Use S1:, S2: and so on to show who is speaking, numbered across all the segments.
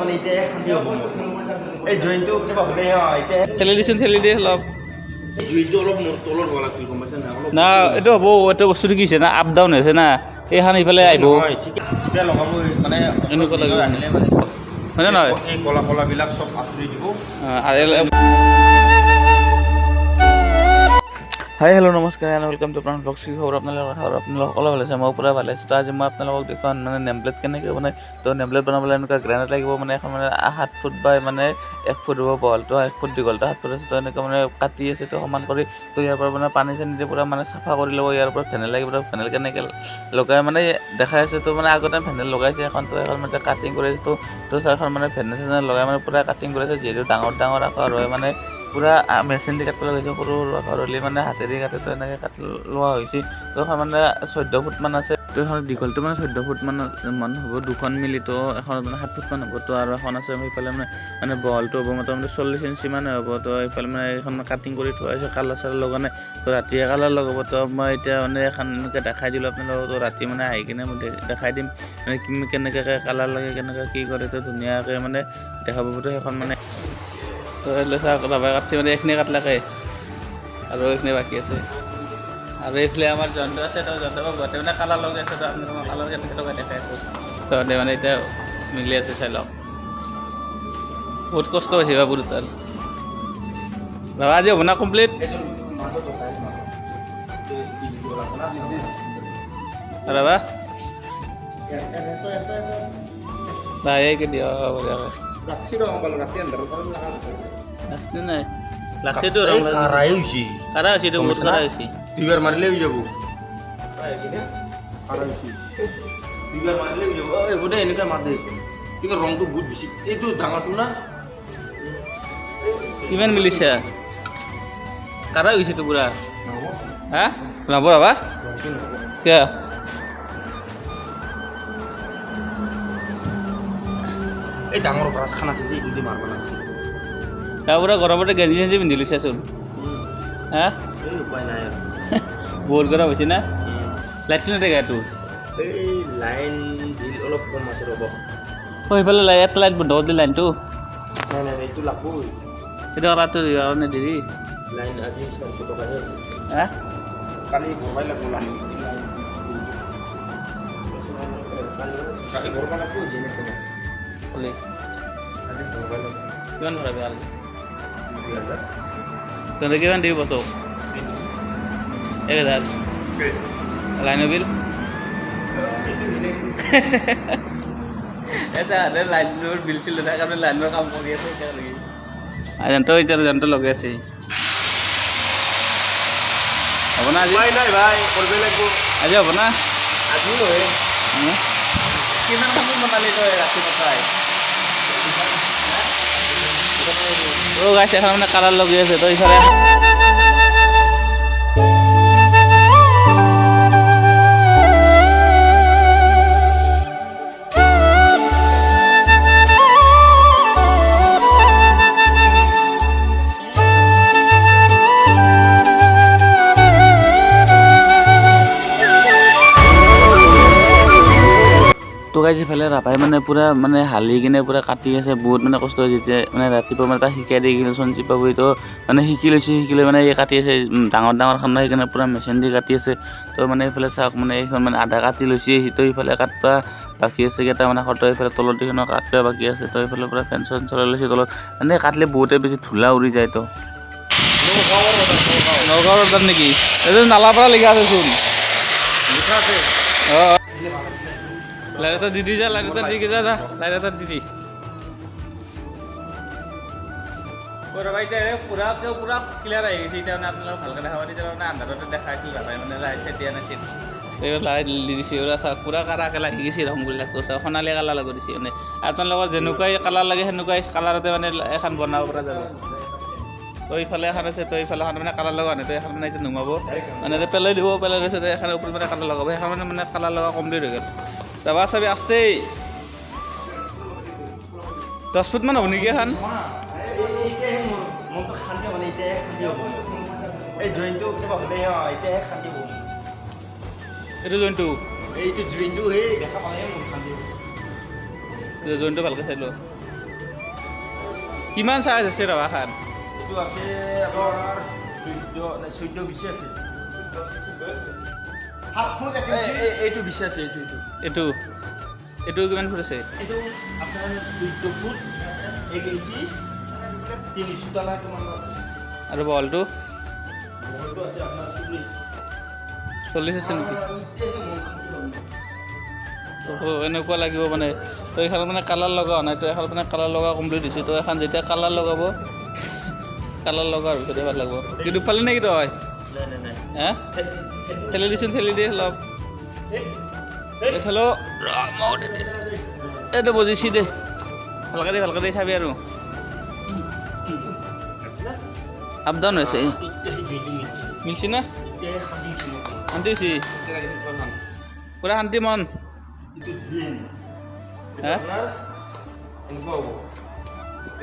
S1: মানে এতিয়া শান্তি হ'ব। মোৰ এই জইনটো কিবা হ'লে এতিয়া
S2: ঠেলি দিচোন ঠেলি দিয়ে অলপ।
S1: এই অলপ মোৰ তলত হোৱা লাগিছিল গম পাইছা
S2: না এইটো হ'ব এইটো বস্তুটো কি হৈছে না আপ ডাউন হৈছে না? এইখন ইফালে আহিব।
S1: যেতিয়া লগাব মানে
S2: এনেকুৱা লাগিব।
S1: আহিলে মানে
S2: হয়নে নহয়?
S1: এই কলা কলাবিলাক চব আঁতৰি দিব।
S2: হাই হেল্ল' নমস্কাৰ and welcome to Pran blog Shri খবৰ আপোনালোকৰ খবৰ আপোনালোক সকলো ভালে আছে মই পূৰা ভালে আছোঁ তো আজি মই আপোনালোকক দেখুৱাম মানে নেমপ্লেট কেনেকৈ বনাই? তো নেমপ্লেট বনাবলৈ এনেকুৱা গ্ৰেনেড লাগিব মানে এখন মানে সাত ফুট বা মানে এক ফুট হ'ব বহলটো এক ফুট দীঘলটো সাত ফুট আছে, তো এনেকৈ মানে কাটি আছে, তো সমান কৰি তো ইয়াৰ পৰা মানে পানী চানী দি পূৰা মানে চাফা কৰি ল'ব। ইয়াৰ পৰা ভেনেল লাগিব, তো ভেনেল কেনেকৈ লগাই মানে দেখাই আছে, তো মানে আগতে ভেনেল লগাইছে এখন, তো এখন মানে কাটিং কৰিছে, তো তো এখন মানে ভেনেল চেনেল লগাই মানে পূৰা কাটিং কৰিছে, যিহেতু ডাঙৰ ডাঙৰ আকাৰ হয় মানে পূৰা মেচিন দি কাটিব লাগিছে সৰু সৰু আকাৰ হ'লে মানে হাতেদি কাটি তো এনেকৈ কাটি লোৱা হৈছে। তো এখন মানে চৈধ্য ফুটমান আছে। তো এখন দীঘলটো মানে চৈধ্য ফুটমান মান হ'ব, দুখন মিলি তো এখন মানে সাত ফুটমান হ'ব। তো আৰু এখন আছে সেইফালে মানে মানে বহলটো হ'ব মোটামুটি চল্লিছ ইঞ্চি মানে হ'ব। তো এইফালে মানে এইখন কাটিং কৰি থোৱা হৈছে, কালাৰ চালাৰ লগা নাই। তো ৰাতিয়ে কালাৰ লগাব। তো মই এতিয়া মানে এখন এনেকৈ দেখাই দিলোঁ আপোনালোকক, তো ৰাতি মানে আহি কিনে মই দেখাই দিম। মানে কেনেকৈ কালাৰ লাগে, কেনেকৈ কি কৰে, তো ধুনীয়াকৈ মানে দেখাব তো সেইখন মানে তো এইফালে চাওক ৰাভাই কাটছে মানে এইখিনি কাটলাকে আৰু এইখিনি বাকী আছে। আৰু এইফালে আমাৰ যন্ত্ৰ আছে, তো যন্ত্ৰ গোটেই মানে কালাৰ লগাই আছে, তো আপোনালোকক কালাৰ কেনেকৈ লগাই দেখাই মানে এতিয়া মিলি আছে, চাই লওক। বহুত কষ্ট হৈছে বাবুৰ তাৰ ৰাভা আজি হ'ব না কমপ্লিট? ৰাভা ভাই এই দিয় বঢ়িয়াকৈ লাগছে নাই লাগছেতো ৰং লাগছে
S1: কাৰাই হৈছে
S2: কাৰা হৈছে এইটো বহুত কাৰা হৈছে
S1: দুইবাৰ মাৰিলে হৈ যাব দুইবাৰ মাৰিলে হৈ যাব ঐ হ'ব দে এনেকৈ মাৰ দে কিন্তু ৰংটো বহুত বেছি এইটো ডাঙৰটো না
S2: কিমান মিলিছে কাৰা হৈছেতো পুৰা হা নহ'ব ৰাভা কিয়
S1: এই ডাঙৰ ব্ৰাছ খান আছে যে এইটো দি মাৰিব লাগিছিল
S2: তাৰ পৰা গৰমতে গেঞ্জি চেঞ্জি পিন্ধি লৈছাচোন হা
S1: এই উপায় নাই আৰু
S2: বহুত গৰম হৈছে না লাইটটো নাথাকে তোৰ
S1: এই লাইন বিল অলপ কম আছে ৰ'ব
S2: অঁ সেইফালে লাই- এটা লাইট বন্ধ কৰি দিলে লাইনটো
S1: নাই নাই এইটো লাগবই
S2: সেইটো কৰাটো কাৰণে দেৰি
S1: লাইন আজি চাৰিশ টকাহে আছে
S2: হা
S1: কালি ভৰবাই লাগব লাইন কালি ভৰব লাগব যেনেকে
S2: ক'লে
S1: কালি
S2: কিমান ভৰাবি
S1: হাজাৰ
S2: তহঁতে কিমান দিব বছৰ? এক হাজাৰ। লাইনৰ বিল? লাইনৰ বিল চিল তাৰ কাৰণে লাইনৰ কাম কৰি আছে যন্ত্ৰ এতিয়া যন্ত্ৰ লগাই আছে। হ'ব না আজি?
S1: নাই ভাই কৰিব লাগিব।
S2: আজি হ'ব না?
S1: আজি নহয়?
S2: কিমান সময় বনালি তই ৰাতি পঠাই এখন মানে কালাৰ লগাই আছে তই তো গাইজ ৰাপাই মানে পূৰা মানে হালি কিনে পূৰা কাটি আছে বহুত মানে কষ্ট হৈছে যেতিয়া মানে ৰাতিপুৱা মানে তাক শিকাই দি কিনে সঞ্জীৱ বাবুই তো মানে শিকি লৈছে শিকি লৈ মানে এই কাটি আছে ডাঙৰ ডাঙৰ খানা সেইকাৰণে পূৰা মেচিন দি কাটি আছে তো মানে এইফালে চাওক মানে এইখন মানে আধা কাটি লৈছে সিটো ইফালে কাটবা বাকী আছে কেইটা মানে সত্ৰ এইফালে তলত দিখনৰ কাটবা বাকী আছে তো এইফালে পূৰা ফেন চেন চলাই লৈছে তলত মানে কাটিলে বহুতে বেছি ধূলা উৰি যায় তো। নগাঁৱৰ তাত নেকি? এইটো নালাৰ পৰা লিখা আছে চোন।
S1: লিখা আছে।
S2: অঁ। লাইট এটা দি দি যা লাইট এটা দি যা যা লাইট এটা দি দি ৰ'বা এতিয়া এই পূৰা তেওঁ পূৰা ক্লিয়াৰ আহি গৈছে মানে আপোনালোকক ভালকৈ দেখাব তেতিয়া মানে আন্ধাৰতে দেখাইছিল যাবাই মানে লাইট চাইট দিয়া নাছিল এইবাৰ লাইট দি দিছে পূৰা কাৰাকৈ লাগি গৈছে ৰংবিলাকটো চাওক সোণালী কালাৰ লগাই দিছে মানে আপোনালোকৰ যেনেকুৱাই কালাৰ লাগে সেনেকুৱাই কালাৰতে মানে এখন বনাব পৰা যাব। তো ইফালে এখন আছে তো ইফালে এখন মানে কালাৰ লগা নাই তো এখন মানে এতিয়া নুমাব। মানে পেলাই দিব পেলাই দিছে এখন ওপৰত মানে কালাৰ লগাব সেইখন মানে মানে কালাৰ লগা কমপ্লিট হৈ গ'ল। হ'ব নেকি এখন?
S1: এতিয়াহে মোৰ মনটো শান্তি মানে হ'ব শান্তি হ'ব। মোৰ
S2: এইটো জইনটো
S1: এইটো জইনটো সেই দেখা পালে মোৰ শান্তি
S2: জইনটো ভালকৈ চাই লোৱা কিমান চাৰ্জ আছে ৰাভাখান
S1: এইটো আছে আপোনাৰ চৈধ্য চৈধ্য বিছে আছে। এইটো বিছে এইটো এইটো
S2: এইটো এইটো কিমান ফুট আছে?
S1: এইটো আপোনাৰ চৈধ্য ফুট এক ইঞ্চি তিনিশ টকা কিমান
S2: আৰু বলটো?
S1: মহলটো আছে আপোনাৰ চল্লিছ
S2: চল্লিছ আছে নেকি? এনেকুৱা লাগিব মানে তো এইখন মানে কালাৰ লগা নাই তো এখন মানে কালাৰ লগা কমপ্লিট হৈছে। তো এখন যেতিয়া কালাৰ লগাব কালাৰ লগাৰ পিছতে ভালো লাগিব। কিন্তু ফালে নেকি তই?
S1: নাই নাই নাই।
S2: হা?
S1: ঠেলি- ঠেলি-
S2: ঠেলি দিচোন ঠেলি দি অলপ এইফালেও এইটো বুজিছি দে ভালকৈ দে ভালকৈ দে চাবি আৰু আপ ডাউন হৈছে
S1: এতিয়া সেই জুইটো মিলছে
S2: মিলছি না
S1: এতিয়া শান্তি হৈছে মোৰ।
S2: শান্তি হৈছে পূৰা শান্তি মন
S1: এইটো ধুই
S2: হা
S1: আপোনাৰ এনেকুৱা হ'ব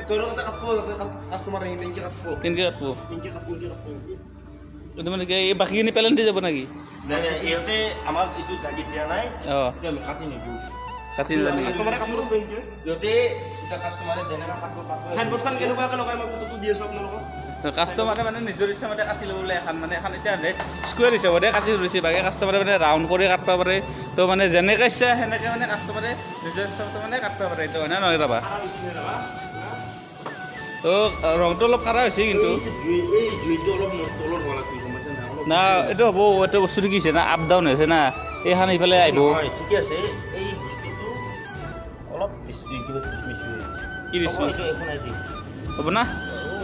S3: তোৰ তাতে কাটব তাতে কাষ্টমাৰ আহিলে ইনকে কাটব
S2: কেনেকৈ কাটব মানে কি এই বাকীখিনি পেলেন দি যাব নেকি?
S1: নাই নাই ইহঁতে আমাক এইটো ঢাকি দিয়া নাই।
S2: অঁ।
S1: আমি কাটি নিদিওঁ।
S2: কাটি দিলা নেকি?
S3: কাষ্টমাৰে
S1: ইহঁতে এতিয়া কাষ্টমাৰে যেনেকৈ কাটিব কাটিব
S3: সাইনবোৰ্ডখন কেনেকুৱাকৈ লগাই মই ফটোটো দি আছোঁ আপোনালোকক।
S2: কাষ্টমাৰে মানে নিজৰ ইচ্ছামতে কাটি ল'ব বোলে এখন মানে এখন এতিয়া স্কুৱেৰ হিচাপতে কাটি লৈছে বাকী কাষ্টমাৰে মানে ৰাউণ্ড কৰি কাটিব পাৰে। তো মানে যেনেকৈ ইচ্ছা সেনেকৈ মানে কাষ্টমাৰে নিজৰ ইচ্ছামতে মানে কাটিব পাৰে। এইটো হয় নহয় ৰবা তো ৰংটো অলপ কাৰা হৈছে কিন্তু।
S1: জুই এই জুইটো অলপ তলত হোৱা
S2: না এইটো হ'ব এইটো বস্তুটো কি হৈছে না আপ ডাউন হৈছে না এইখন ইফালে আহিব।
S1: ঠিকে আছে এই বস্তুটো অলপ হৈ? হ'ব,
S2: না?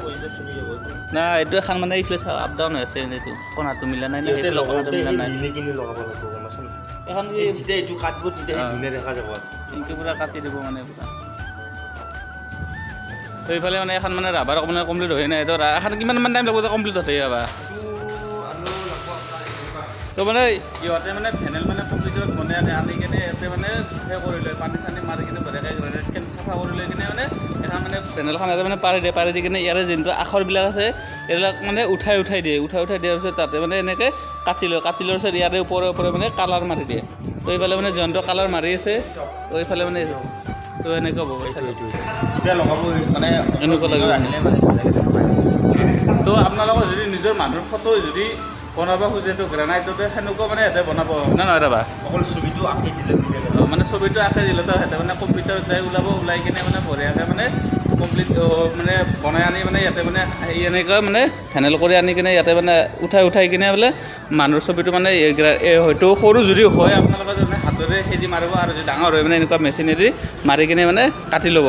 S1: এইটো এইটো।
S2: না এইটো এখন মানে ইফালে চাওঁ আপ ডাউন হৈ আছে এইটো কণাটো মিলা নাই কণাটো মিলা নাই? এখন
S1: যেতিয়া এইটো কাটিব তেতিয়া ধুনীয়া দেখা যাব
S2: এনেকৈ পূৰা কাটি দিব মানে পূৰা। এইফালে মানে এখন মানে ৰাবাৰ মানে কমপ্লিট হৈ নাই তো ৰা- এখন কিমান মান টাইম লাগিব কমপ্লিট হতে ৰাবা তো মানে ইহঁতে মানে ভেনেল মানে কমপ্লিটত বনাই আনে আনি কিনে ইয়াতে মানে সেই কৰি লয় পানী চানী মাৰি কিনে বঢ়িয়াকৈ গ্ৰেনেডখন চাফা কৰি লৈ কিনে মানে এখন মানে ভেনেলখন ইয়াতে মানে পাৰি দিয়ে পাৰি দি কিনে ইয়াৰে যোনটো আখৰবিলাক আছে এইবিলাক মানে উঠাই উঠাই দিয়ে উঠাই উঠাই দিয়াৰ পিছত তাতে মানে এনেকৈ কাটি লয় কাটি লোৱাৰ পিছত ইয়াৰে ওপৰে ওপৰে মানে কালাৰ মাৰি দিয়ে তো এইফালে মানে যোনটো কালাৰ মাৰি আছে তো এইফালে মানে তো এনেকৈ হ'ব।
S1: যেতিয়া লগাব মানে
S2: এনেকুৱা লাগিব।
S1: আহিলে মানে
S2: তো আপোনালোকৰ যদি নিজৰ মানুহৰ ফটো যদি বনাব খোজে তো গ্ৰেনাইটতে সেনেকুৱা মানে সিহঁতে বনাব। না নহয় ৰবা।
S1: অকল ছবিটো আঁকি দিলে
S2: মানে ছবিটো আঁকে দিলে তো সিহঁতে মানে কম্পিউটাৰত যাই ওলাব ওলাই কিনে মানে বঢ়িয়াকৈ মানে কমপ্লিট মানে বনাই আনি মানে ইয়াতে মানে এনেকৈ মানে হেণ্ডেল কৰি আনি কিনে ইয়াতে মানে উঠাই উঠাই কিনে বোলে মানুহৰ ছবিটো মানে এই হয়তো সৰু যদি হয় আপোনালোকে মানে হাতেৰে হেৰি মাৰিব আৰু যদি ডাঙৰ হয় মানে এনেকুৱা মেচিনেদি মাৰি কিনে মানে কাটি ল'ব।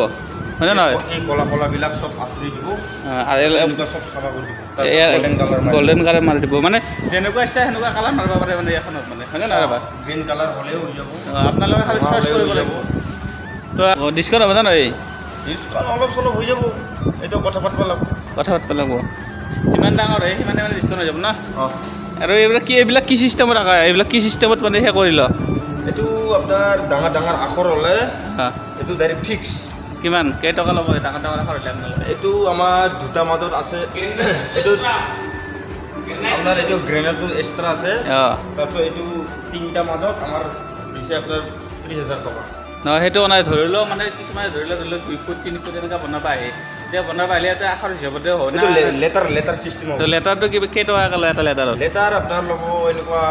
S2: হয়নে নহয়?
S1: এই কলা কলাবিলাক চব আঁতৰি দিব।
S2: অ, আৰু
S1: এনেকুৱা চব চাফা কৰি দিব। গল্ডেন কালাৰ
S2: গল্ডেন কালাৰ মাৰি দিব। মানে যেনেকুৱা ইচ্ছা সেনেকুৱা কালাৰ মাৰিব পাৰে মানে এখনত মানে। হয়নে নহয় ৰবা
S1: গ্ৰীণ কালাৰ হ'লেও হৈ যাব।
S2: আপোনালোকে খালি চইচ কৰিব লাগিব। তো ডিছকাউণ্ট হ'ব জানো এই?
S1: ডিছকাউণ্ট অলপ চলপ হৈ যাব। এইটো কথা পাতিব লাগিব।
S2: কথা পাতিব লাগিব। যিমান ডাঙৰ হয় সিমানে মানে ডিছকাউণ্ট হৈ যাব না? আৰু এইবিলাক কি এইবিলাক কি চিষ্টেমত ৰাখা এইবিলাক কি চিষ্টেমত মানে সেই কৰি ল
S1: এইটো আপোনাৰ ডাঙৰ ডাঙৰ আখৰ হ'লে
S2: হা।
S1: এইটো ডাইৰেক্ট ফিক্স
S2: কিমান কেইটকা ল'ব ডাঙৰ ডাঙৰ হ'লে আপোনালোকে
S1: এইটো আমাৰ দুটা মাজত আছে। এইটো আপোনাৰ এইটো গ্ৰেনেডটো এক্সট্ৰা আছে। তাৰপিছত এইটো তিনিটা মাজত আমাৰ দিছে আপোনাৰ ত্ৰিছ হাজাৰ টকা।
S2: নহয় সেইটো নাই ধৰি লওক মানে কিছুমানে ধৰি লওক ধৰি লওক দুই ফুট তিনি ফুট এনেকুৱা বনাব আহে। এতিয়া বনাব আহিলে এতিয়া আখৰ হিচাপতে হয় না?
S1: লেটাৰ লেটাৰ চিষ্টেম
S2: লেটাৰটো কিবা কেইটকাকৈ লয় এটা লেটাৰত
S1: লেটাৰ আপোনাৰ ল'ব এনেকুৱা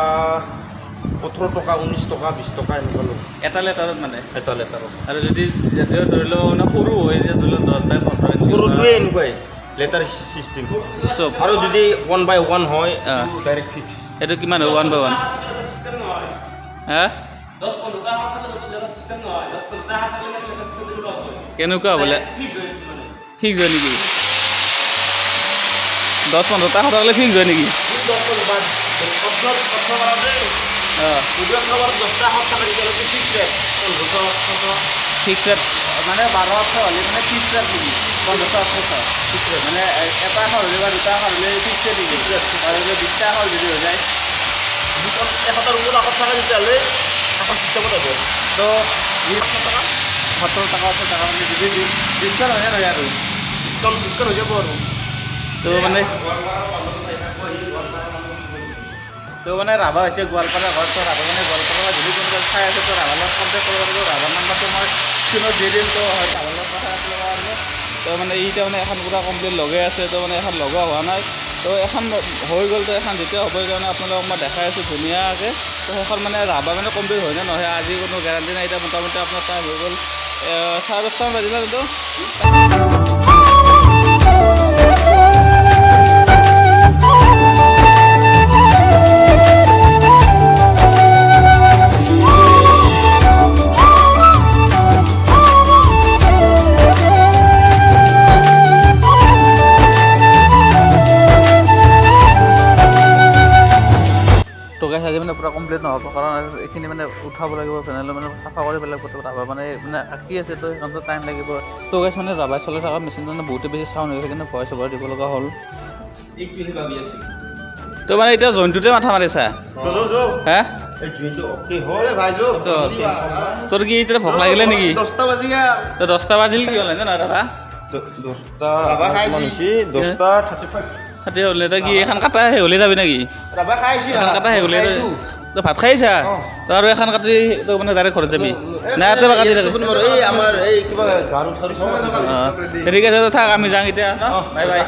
S1: ওঠৰ টকা ঊনৈছ টকা বিছ টকা এনেকুৱা ল'ব
S2: এটা লেটাৰত মানে?
S1: এটা লেটাৰত।
S2: আৰু যদি যদিও ধৰি লওক মানে সৰু হয় এতিয়া ধৰি লওক দহ বাই পোন্ধৰ
S1: সৰুটোৱে এনেকুৱাই লেটাৰ চিষ্টেম
S2: চব।
S1: আৰু যদি ওৱান বাই ওৱান হয় ডাইৰেক্ট ফিক্স
S2: এইটো কিমান হয় ওৱান বাই ওৱান হা? কেনেকুৱা বোলে?
S3: ফিক্স হয়
S2: নেকি? দহ পোন্ধৰটা সদায় ফিক্স হয় নেকি?
S3: বাৰতে
S2: অঁ
S3: দহটা হাত থাকে তেতিয়াহ'লে ফিক্স পোন্ধৰশ ওঠৰশ
S2: ফিক্স ৰেট মানে বাৰ ওঠৰ হ'লে মানে ফিক্স ৰেট নেকি পোন্ধৰশ ওঠৰশ ফিক্স ৰেট মানে এটা হ'লে বা দুটা হ'লে ফিক্স নেকি আৰু যদি বিছটা আখৰ যদি হৈ যায়
S3: এশটাৰ ওপৰত আগত থাকে তেতিয়াহ'লে এখন চিষ্টেমত আহিব
S2: তো বিছ টকা সত্তৰ টকা ওঠৰ টকা মানে যদি ডিছকাউণ্ট হয় নে নহয় আৰু
S3: ডিছকাউণ্ট ডিছকাউণ্ট হৈ যাব। আৰু
S2: তো মানে তো মানে ৰাভা হৈছে গোৱালপাৰা ঘৰ, তো ৰাভা মানে গোৱালপাৰা যদি কোনোবা চাই আছে, তো ৰাভাৰ লগত কণ্টেক্ট কৰিব লাগিব। ৰাভাৰ নাম্বাৰটো মই স্ক্ৰীণত দি দিম, তো হয়, ৰাভাৰ লগত কথা পাতিব পাৰিব তো মানে এতিয়া মানে এখন পূৰা কমপ্লিট লগাই আছে, তো মানে এখন লগোৱা হোৱা নাই। তো এখন হৈ গ'ল, তো এখন যেতিয়া হ'ব কাৰণে আপোনালোকক মই দেখাই আছোঁ ধুনীয়াকৈ। তো সেইখন মানে ৰাবা মানে কমপ্লিট হয় নে নহয়, আজি কোনো গেৰাণ্টি নাই, এতিয়া মোটামুটি আপোনাৰ টাইম হৈ গ'ল। চাৰে দহটামান বাজিলে কিন্তু। কমপ্লিট নহ'ব। কাৰণ এইখিনি মানে উঠাব লাগিব ফেনেল মানে চাফা কৰি পেলাই গোটেই ৰাবা মানে মানে আঁকি আছে তো সেইকাৰণে টাইম লাগিব। তো গাইছ মানে ৰাবাৰ চলাই থকা মেচিনটো মানে বহুতে বেছি চাউণ্ড হৈ সেইকাৰণে ভয় চবৰ দিব লগা হ'ল। তো মানে এতিয়া জইনটোতে মাথা মাৰিছা? হে?
S1: এই জইনটো
S3: কি
S2: এতিয়া ভোক লাগিলে নেকি?
S3: দহটা বাজি
S2: তো দহটা বাজিল কি হ'ল না।
S1: মান হৈছে, দহটা থাৰ্টি ফাইভ
S2: ষাঠি হ'লে কি এখন কাটা শেষ হ'লে যাবি নেকি? কাটা শেষ হ'লে তই ভাত খাইছা? তই আৰু এখন কাটি তই মানে ডাইৰেক্ট ঘৰত যাবি। নাই বা কাটি ঠিক আছে তো থাক আমি যাওঁ এতিয়া। Bye bye.